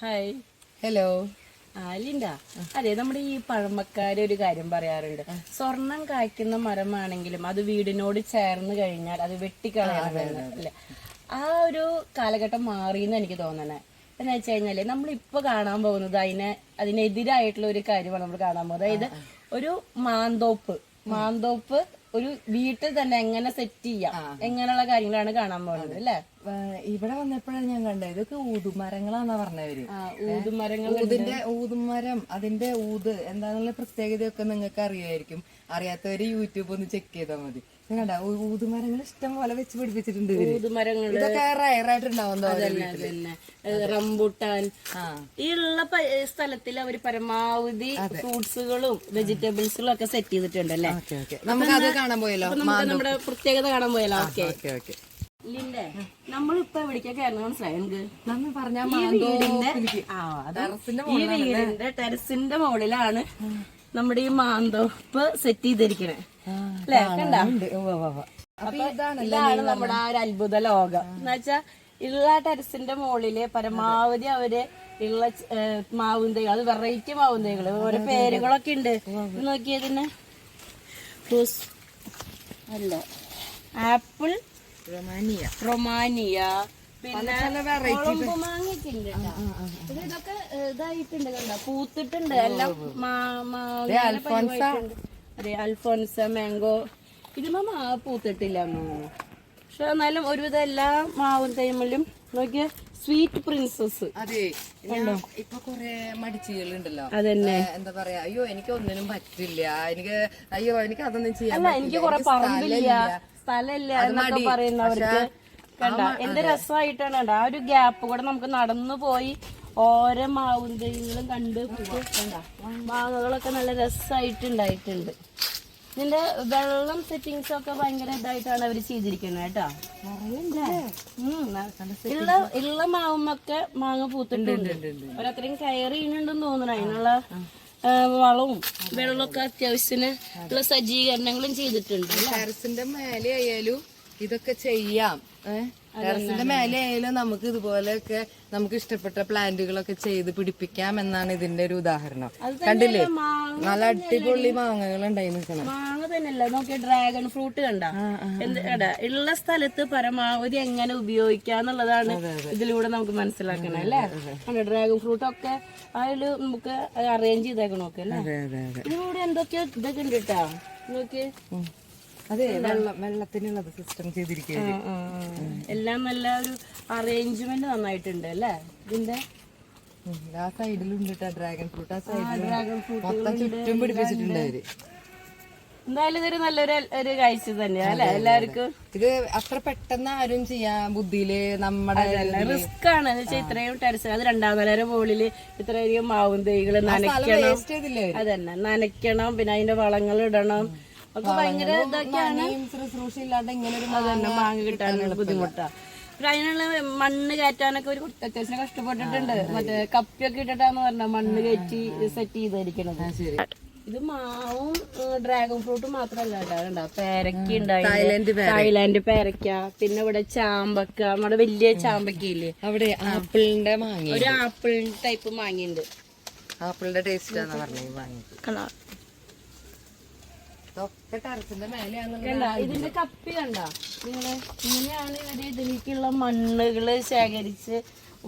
Hi hello Linda. അതെ നമ്മുടെ ഈ പഴമക്കാര് ഒരു കാര്യം പറയാറുണ്ട്. സ്വർണം കായ്ക്കുന്ന മരമാണെങ്കിലും അത് വീടിനോട് ചേർന്ന് കഴിഞ്ഞാൽ അത് വെട്ടിക്കളയണമെന്ന് അല്ലെ? ആ ഒരു കാലഘട്ടം മാറിയെന്ന് എനിക്ക് തോന്നണേ. എന്ന് വെച്ച് കഴിഞ്ഞാൽ നമ്മൾ ഇപ്പൊ കാണാൻ പോകുന്നത് അതിനെ അതിനെതിരായിട്ടുള്ള ഒരു കാര്യമാണ് നമ്മൾ കാണാൻ പോകുന്നത്. അതായത് ഒരു മാന്തോപ്പ്. മാന്തോപ്പ് ഒരു വീട്ടിൽ തന്നെ എങ്ങനെ സെറ്റ് ചെയ്യാം എങ്ങനെയുള്ള കാര്യങ്ങളാണ് കാണാൻ പോകുന്നത് അല്ലേ? ഇവിടെ വന്നപ്പോഴാണ് ഞാൻ കണ്ടത്. ഇതൊക്കെ ഊതുമരങ്ങളാന്നാ പറഞ്ഞവര്. ഊതുമരങ്ങൾ ഊതിന്റെ ഊതുമരം അതിന്റെ ഊത് എന്താന്നുള്ള പ്രത്യേകതയൊക്കെ നിങ്ങൾക്ക് അറിയായിരിക്കും അറിയാത്തവര് യൂട്യൂബ് ഒന്ന് ചെക്ക് ചെയ്താൽ മതി. കണ്ട ഊതുമരങ്ങൾ ഇഷ്ടം പോലെ വെച്ച് പിടിപ്പിച്ചിട്ടുണ്ട്. ഊതുമരങ്ങൾ ഇതൊക്കെ റയറായിട്ടുണ്ടാവും അതന്നെ അതന്നെ. റംബുട്ടാൻ. ഈ ഉള്ള സ്ഥലത്തിൽ അവർ പരമാവധി ഫ്രൂട്ട്സുകളും വെജിറ്റബിൾസുകളും ഒക്കെ സെറ്റ് ചെയ്തിട്ടുണ്ട് അല്ലേ നമുക്ക് അത് കാണാൻ പോയല്ലോ? നമ്മുടെ പ്രത്യേകത കാണാൻ പോയല്ലോ? ഓക്കെ. ഓക്കെ ലിന്റെ നമ്മളിപ്പോ എവിടേക്കാ കയറുന്ന മനസ്സിലായി ഈ വീടിന്റെ ടെറസിന്റെ മുകളിലാണ് നമ്മുടെ ഈ മാന്തോപ്പ് സെറ്റ് ചെയ്തിരിക്കണേ. അല്ലേ? കണ്ട? അപ്പൊ ഇതാണ് നമ്മുടെ ആ ഒരു അത്ഭുത ലോകം. എന്ന് വെച്ചാ ഉള്ള ടെറസിന്റെ മുകളിൽ പരമാവധി അവർ ഉള്ള മാവും തൈകൾ അത് വെറൈറ്റി മാവും തൈകൾ ഓരോ പേരുകളൊക്കെ ഉണ്ട്. നോക്കിയതിന് അല്ല. ആപ്പിൾ റൊമാനിയ റൊമാനിയ പിന്നെ കുളമ്പ് മാങ്ങയൊക്കെ ഉണ്ട് കേട്ടോ. ഇത് ഇതൊക്കെ ഇതായിട്ടുണ്ട് കണ്ടോ? പൂത്തിട്ടുണ്ട്. എല്ലാം. അതെ അൽഫോൻസ മാംഗോ. ഇതിമ്മ മാ പൂത്തിട്ടില്ല പക്ഷെ എന്നാലും ഒരുവിധം എല്ലാ മാവും തൈമലും നോക്കിയ സ്വീറ്റ് പ്രിൻസസ് അതെ ഇപ്പൊ കൊറേ മടിച്ചുകളുണ്ടല്ലോ. അതന്നെ. എന്താ പറയാ അയ്യോ എനിക്ക് ഒന്നിനും പറ്റില്ല. എനിക്ക് അയ്യോ എനിക്ക് അതൊന്നും ചെയ്യാൻ അല്ല എനിക്ക് സ്ഥലമില്ല എന്നൊക്കെ പറയുന്നവർക്ക് കണ്ട. എന്ത് രസമായിട്ടാണ് കണ്ട. ആ ഒരു ഗ്യാപ്പ് കൂടെ നമുക്ക് നടന്നു പോയി ഓരോ മാവും തൈകളും കണ്ട് കണ്ട. മാങ്ങകളൊക്കെ നല്ല രസമായിട്ട് ഉണ്ടായിട്ടുണ്ട് ഇതിന്റെ വെള്ളം സെറ്റിങ്സ് ഒക്കെ ഭയങ്കര ഇതായിട്ടാണ് അവർ ചെയ്തിരിക്കുന്നത് കേട്ടോ. ഉള്ള ഉള്ള മാവുമൊക്കെ മാങ്ങ പൂത്തിട്ടുണ്ട്. അവരത്രയും കയറി ചെയ്യുന്നുണ്ടെന്ന് തോന്നുന്നു. അതിനുള്ള വളവും വെള്ളമൊക്കെ അത്യാവശ്യത്തിന് ഉള്ള സജ്ജീകരണങ്ങളും ചെയ്തിട്ടുണ്ട്. ടെറസിന്റെ മേലെ ആയാലും ഇതൊക്കെ ചെയ്യാം. ടെറസിന്റെ മേലെ ആയാലും നമുക്ക് ഇതുപോലെയൊക്കെ നമുക്ക് ഇഷ്ടപ്പെട്ട പ്ലാന്റുകളൊക്കെ ചെയ്ത് പിടിപ്പിക്കാം എന്നാണ് ഇതിന്റെ ഒരു ഉദാഹരണം. കണ്ടില്ലേ? നല്ല അടിപൊളി മാങ്ങകൾ ഉണ്ടായി നിൽക്കണം. മാങ്ങ തന്നെയല്ല? നോക്കി ഡ്രാഗൺ ഫ്രൂട്ട് കണ്ട? എന്ത് ഉള്ള സ്ഥലത്ത് പരമാവധി എങ്ങനെ ഉപയോഗിക്കാന്നുള്ളതാണ് ഇതിലൂടെ നമുക്ക് മനസ്സിലാക്കണം അല്ലേ? ഡ്രാഗൺ ഫ്രൂട്ട് ഒക്കെ അതിൽ നമുക്ക് അറേഞ്ച് ചെയ്തേക്കണോക്കെ അല്ലേ? ഇതിലൂടെ എന്തൊക്കെയോ ഇതൊക്കെ ഉണ്ട് കേട്ടോ. നോക്കി. അതെ വെള്ളം വെള്ളത്തിനുള്ളത് സിസ്റ്റം ചെയ്തിരിക്കുകയാണ് എല്ലാം നല്ല ഒരു അറേഞ്ച്മെന്റ് നന്നായിട്ടുണ്ട് അല്ലേ? ഇതിന്റെ? ആ സൈഡിലുണ്ട് ഡ്രാഗൺ ഫ്രൂട്ട് ആ സൈഡിൽ മൊത്തം ചുറ്റും പിടിപ്പിച്ചിട്ടുണ്ട് അവർ. എന്തായാലും ഇതൊരു നല്ലൊരു ഒരു കാഴ്ച തന്നെയാ അല്ലെ? എല്ലാവർക്കും. ഇത് അത്ര പെട്ടെന്ന് ആരും ചെയ്യാ ബുദ്ധിയിൽ നമ്മുടെ റിസ്ക് ആണ്. എന്ന് വെച്ചാൽ ഇത്രയും ടെറസ് അത് രണ്ടാം നിലയുടെ മുകളിൽ ഇത്രയധികം മാവും തൈകൾ നനയ്ക്കണം. അതന്നെ നനയ്ക്കണം പിന്നെ അതിന്റെ വളങ്ങൾ ഇടണം. ഇങ്ങനെ ഒരു മാങ്ങ കിട്ടാനുള്ള അതിനുള്ള മണ്ണ് കയറ്റാനൊക്കെ ഒരു അത്യാവശ്യം കഷ്ടപ്പെട്ടിട്ടുണ്ട്. മറ്റേ കപ്പിയൊക്കെ ഇട്ടിട്ടാന്ന് പറഞ്ഞ മണ്ണ് കയറ്റി സെറ്റ് ചെയ്തിരിക്കണത്. ഇത് മാവും ഡ്രാഗൺ ഫ്രൂട്ടും കണ്ടോ? പേരക്ക തായ്ലാന്റ് പേരക്ക. പിന്നെ ഇവിടെ ചാമ്പക്ക. നമ്മുടെ വലിയ ചാമ്പക്ക ഇല്ലേ അവിടെ ആപ്പിളിന്റെ മാങ്ങ ഒരു ആപ്പിൾ ടൈപ്പ് മാങ്ങിണ്ട് ആപ്പിളിന്റെ ടേസ്റ്റ് കണ്ടോ ഇതൊക്കെ ടെറസിന്റെ മേലെയാണെന്നുള്ള കണ്ട ഇതിന്റെ കപ്പി കണ്ട? നിങ്ങൾ ഇങ്ങനെയാണ് ഇവർ ഇതിലേക്കുള്ള മണ്ണുകൾ ശേഖരിച്ച്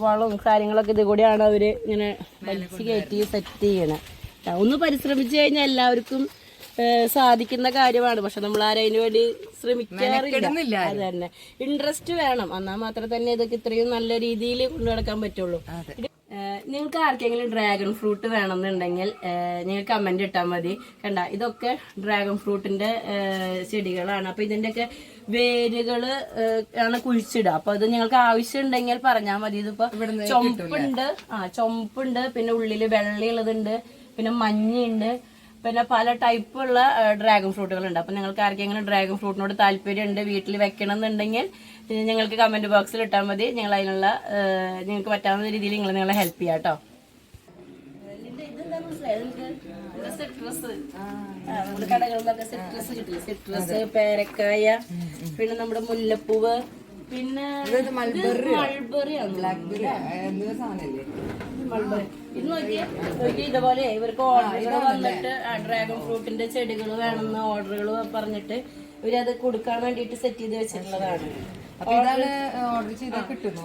വളവും കാര്യങ്ങളൊക്കെ ഇത് കൂടിയാണ് അവർ ഇങ്ങനെ വലിച്ചു കയറ്റി സെറ്റ് ചെയ്യണേ. ഒന്ന് പരിശ്രമിച്ചു കഴിഞ്ഞാൽ എല്ലാവർക്കും സാധിക്കുന്ന കാര്യമാണ്. പക്ഷെ നമ്മൾ ആരതിനു വേണ്ടി ശ്രമിക്കാറില്ല. അത് തന്നെ. ഇൻട്രസ്റ്റ് വേണം. എന്നാൽ മാത്രമേ തന്നെ ഇതൊക്കെ ഇത്രയും നല്ല രീതിയിൽ കൊണ്ടു നടക്കാൻ പറ്റുള്ളൂ നിങ്ങൾക്ക് ആർക്കെങ്കിലും ഡ്രാഗൺ ഫ്രൂട്ട് വേണമെന്നുണ്ടെങ്കിൽ നിങ്ങൾ കമന്റ് ഇട്ടാൽ മതി. കണ്ട ഇതൊക്കെ ഡ്രാഗൺ ഫ്രൂട്ടിന്റെ ഏഹ് ചെടികളാണ്. അപ്പൊ ഇതിന്റെയൊക്കെ വേരുകൾ ആണ് കുഴിച്ചിടുക. അപ്പൊ അത് നിങ്ങൾക്ക് ആവശ്യമുണ്ടെങ്കിൽ പറഞ്ഞാൽ മതി. ഇതിപ്പോ ചുമപ്പുണ്ട് ആ ചുമപ്പുണ്ട് പിന്നെ ഉള്ളിൽ വെള്ളയുള്ളതുണ്ട് പിന്നെ മഞ്ഞയുണ്ട്. പിന്നെ പല ടൈപ്പുള്ള ഡ്രാഗൺ ഫ്രൂട്ടുകളുണ്ട് അപ്പൊ നിങ്ങൾക്ക് ആർക്കെങ്കിലും ഡ്രാഗൺ ഫ്രൂട്ടിനോട് താല്പര്യമുണ്ട് വീട്ടിൽ വെക്കണം എന്നുണ്ടെങ്കിൽ ഞങ്ങൾക്ക് കമന്റ് ബോക്സിൽ ഇട്ടാൽ മതി. ഞങ്ങൾ അതിനുള്ള നിങ്ങൾക്ക് പറ്റാവുന്ന രീതിയിൽ നിങ്ങൾ നിങ്ങളെ ഹെൽപ്പ് ചെയ്യാം കേട്ടോ. സിട്രസ് നമ്മുടെ കടകളിലൊക്കെ സിട്രസ് കിട്ടില്ല? സിട്രസ് പേരക്കായ പിന്നെ നമ്മുടെ മുല്ലപ്പൂവ് പിന്നെ മൾബറി മൾബറി ആണ്. ബ്ലാക്ക് ബെറി സാധനല്ലേ ഇത് നോക്കിയേ. നോക്കി ഇതുപോലെ ഇവർക്ക് ഓർഡറുകൾ വന്നിട്ട് ഡ്രാഗൺ ഫ്രൂട്ടിന്റെ ചെടികൾ വേണമെന്ന് ഓർഡറുകൾ പറഞ്ഞിട്ട് ഇവരത് കൊടുക്കാൻ വേണ്ടിയിട്ട് സെറ്റ് ചെയ്ത് വെച്ചിട്ടുള്ളതാണ്. ഓർഡർ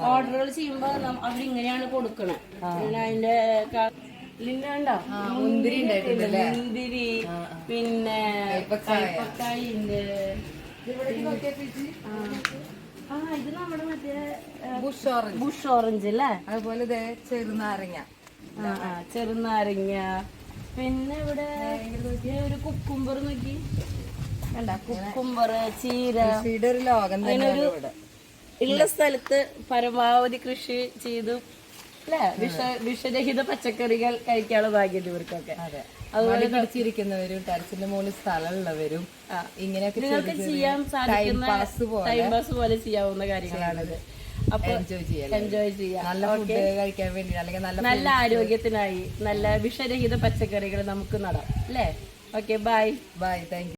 ഓർഡറുകൾ ചെയ്യുമ്പോ അവർ ഇങ്ങനെയാണ് കൊടുക്കണേ. അതിന്റെ? മുന്തിരി പിന്നെ. ആ. ഇത് നമ്മുടെ മറ്റേ ബുഷ് ഓറഞ്ച്. ബുഷ് ഓറഞ്ച് അല്ലേ അതുപോലെ ഇതേ ചെറുനാരങ്ങ. ചെറുനാരങ്ങ. പിന്നെ ഇവിടെ ഒരു കുക്കുംബർ നോക്കി. വേണ്ട കുക്കുംബർ ചീര. ഒരു ലോകം തന്നെ ഉള്ള സ്ഥലത്ത് പരമാവധി കൃഷി ചെയ്തു. അല്ലെ? വിഷ വിഷരഹിത പച്ചക്കറികൾ കഴിക്കാനുള്ള ഭാഗ്യം ഇവർക്കൊക്കെ. അതെ. അതുപോലെ പിടിച്ചിരിക്കുന്നവരും ടെറസിന്റെ മുകളിൽ സ്ഥലമുള്ളവരും ഇങ്ങനെയൊക്കെ നിങ്ങൾക്ക് ചെയ്യാൻ സാധിക്കുന്ന ടൈം പാസ് പോലെ ചെയ്യാവുന്ന കാര്യങ്ങളാണിത് അപ്പൊ എൻജോയ് ചെയ്യാം നല്ല ഫുഡ് കഴിക്കാൻ വേണ്ടി അല്ലെങ്കിൽ നല്ല നല്ല ആരോഗ്യത്തിനായി നല്ല വിഷരഹിത പച്ചക്കറികൾ നമുക്ക് നടാം. അല്ലേ? Okay bye bye thank